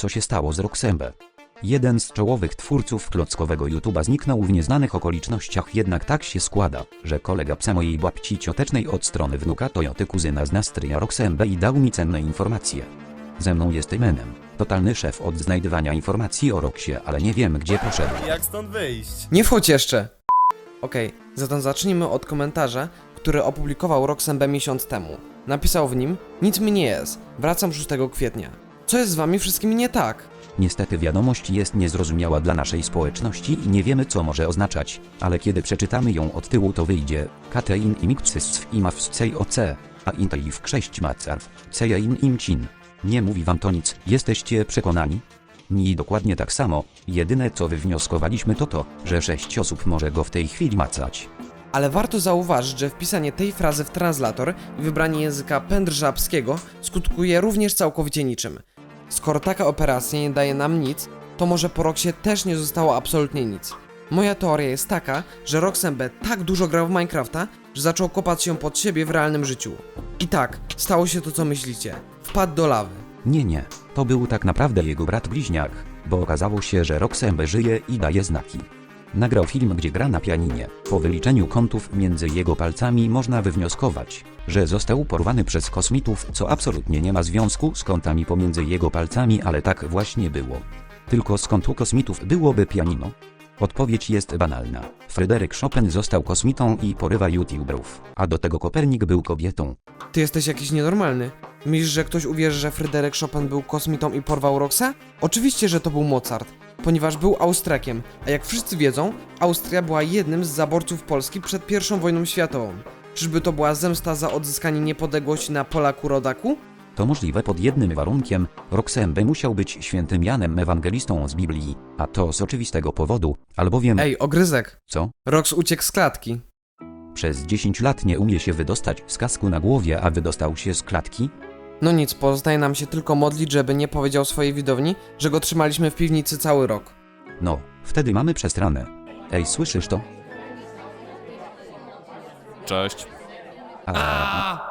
Co się stało z Roxembe? Jeden z czołowych twórców klockowego YouTube'a zniknął w nieznanych okolicznościach, jednak tak się składa, że kolega psa mojej babci ciotecznej od strony wnuka Toyoty kuzyna zna stryja Roxembe i dał mi cenne informacje. Ze mną jest Emenem, totalny szef od znajdywania informacji o Roxie, ale nie wiem gdzie poszedł. Jak stąd wyjść? Nie wchodź jeszcze! Okej, zatem zacznijmy od komentarza, który opublikował Roxembe miesiąc temu. Napisał w nim, nic mi nie jest, wracam 6 kwietnia. Co jest z wami wszystkimi nie tak? Niestety wiadomość jest niezrozumiała dla naszej społeczności i nie wiemy co może oznaczać, ale kiedy przeczytamy ją od tyłu to wyjdzie Katein i Mikcys i Mawscej OC, a Intei w krześć macarw, Cejein imcin. Nie mówi wam to nic, jesteście przekonani? Mi dokładnie tak samo, jedyne co wywnioskowaliśmy to to, że sześć osób może go w tej chwili macać. Ale warto zauważyć, że wpisanie tej frazy w translator i wybranie języka pendrżabskiego skutkuje również całkowicie niczym. Skoro taka operacja nie daje nam nic, to może po Roxie też nie zostało absolutnie nic. Moja teoria jest taka, że Roxembe tak dużo grał w Minecrafta, że zaczął kopać się pod siebie w realnym życiu. I tak, stało się to co myślicie. Wpadł do lawy. Nie, nie, to był tak naprawdę jego brat bliźniak, bo okazało się, że Roxembe żyje i daje znaki. Nagrał film, gdzie gra na pianinie. Po wyliczeniu kątów między jego palcami można wywnioskować, że został porwany przez kosmitów, co absolutnie nie ma związku z kątami pomiędzy jego palcami, ale tak właśnie było. Tylko z kątu kosmitów byłoby pianino? Odpowiedź jest banalna. Fryderyk Chopin został kosmitą i porywa youtuberów, a do tego Kopernik był kobietą. Ty jesteś jakiś nienormalny. Myślisz, że ktoś uwierzy, że Fryderyk Chopin był kosmitą i porwał Roxę? Oczywiście, że to był Mozart, ponieważ był Austriakiem, a jak wszyscy wiedzą, Austria była jednym z zaborców Polski przed I wojną światową. Czyżby to była zemsta za odzyskanie niepodległości na Polaku rodaku? To możliwe pod jednym warunkiem, Roxembe musiał być świętym Janem Ewangelistą z Biblii, a to z oczywistego powodu, albowiem, Ej, ogryzek. co? Rox uciekł z klatki. Przez 10 lat nie umie się wydostać z kasku na głowie, a wydostał się z klatki? No nic, pozostaje nam się tylko modlić, żeby nie powiedział swojej widowni, że go trzymaliśmy w piwnicy cały rok. No, wtedy mamy przestranę. Ej, słyszysz to? Cześć. A,